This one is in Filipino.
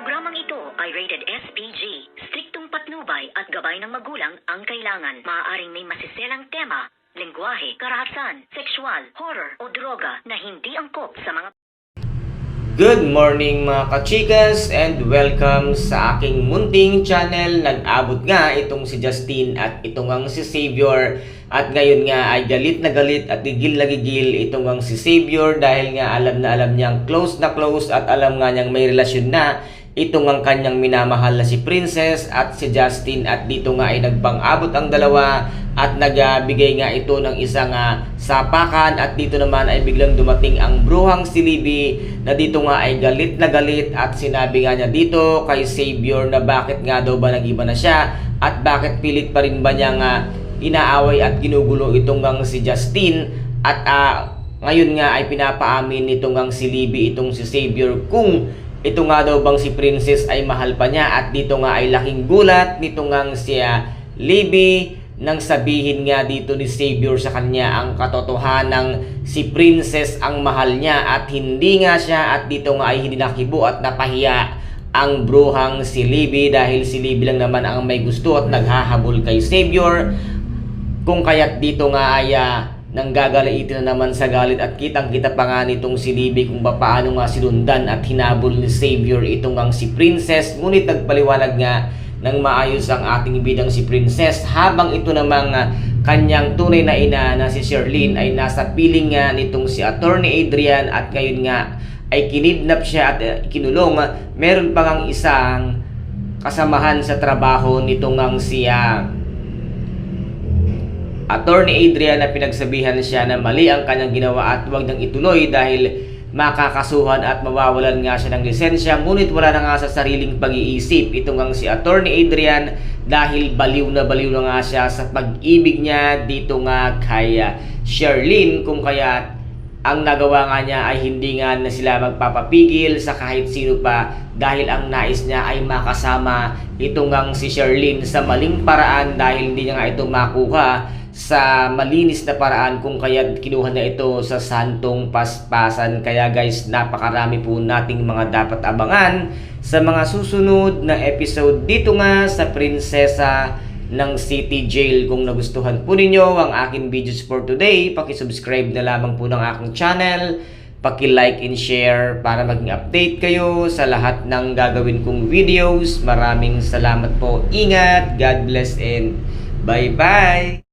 Programang ito ay rated SPG. Striktong patnubay at gabay ng magulang ang kailangan. Maaaring may masiselang tema, lengguwahe, karahasan, sexual, horror o droga na hindi angkop sa mga Good morning mga kachikas and welcome sa aking munting channel. Nag-abot nga itong si Justin at itong ang si Savior. At ngayon nga ay galit na galit at gigil na gigil itong ang si Savior dahil nga alam na alam niyang close na close at alam nga niyang may relasyon na itong ang kanyang minamahal na si Princess at si Justin at dito nga ay nagpang-abot ang dalawa at nagbigay nga ito ng isang ah, sapakan at dito naman ay biglang dumating ang bruhang si Libby na dito nga ay galit na galit at sinabi nga niya dito kay Savior na bakit nga daw ba nag-iba na siya at bakit pilit pa rin ba niya nga inaaway at ginugulo itong ang si Justin at ah, ngayon nga ay pinapaamin nitong ang si Libby itong si Savior kung ito nga daw bang si Princess ay mahal pa niya at dito nga ay laking gulat nito nga si ah, Libby nang sabihin nga dito ni Savior sa kanya ang katotohanang si Princess ang mahal niya at hindi nga siya at dito nga ay hindi nakibo at napahiya ang bruhang si Libby dahil si Libby lang naman ang may gusto at naghahabol kay Savior. Kung kaya't dito nga ay ah, nanggagalitin na naman sa galit at kitang-kita pa nga nitong si Libby kung paano nga sinundan at hinabol ni Savior itong ang si Princess. Ngunit nagpaliwanag nga ng maayos ang ating bidang si Princess habang ito namang ah, kanyang tunay na ina na si Sherlyn ay nasa piling nga nitong si Attorney Adrian at ngayon nga ay kinidnap siya at uh, kinulong. Meron pa ngang isang kasamahan sa trabaho nitong ang si ah, Attorney Adrian na pinagsabihan siya na mali ang kanyang ginawa at huwag nang ituloy dahil makakasuhan at mawawalan nga siya ng lisensya. Ngunit wala na nga sa sariling pag-iisip. Itong ang si Attorney Adrian dahil baliw na baliw na nga siya sa pag-ibig niya dito nga kay ah, Sherlyn. Kung kaya ang nagawa nga niya ay hindi nga na sila magpapapigil sa kahit sino pa dahil ang nais niya ay makasama itong ang si Sherlyn sa maling paraan dahil hindi niya nga ito makuha sa malinis na paraan kung kaya kinuha na ito sa santong paspasan. Kaya guys, napakarami po nating mga dapat abangan sa mga susunod na episode dito nga sa Prinsesa ng City Jail. Kung nagustuhan po ninyo ang aking videos for today, pakisubscribe na lamang po ng aking channel. Paki-like and share para maging update kayo sa lahat ng gagawin kong videos. Maraming salamat po. Ingat, God bless and bye-bye!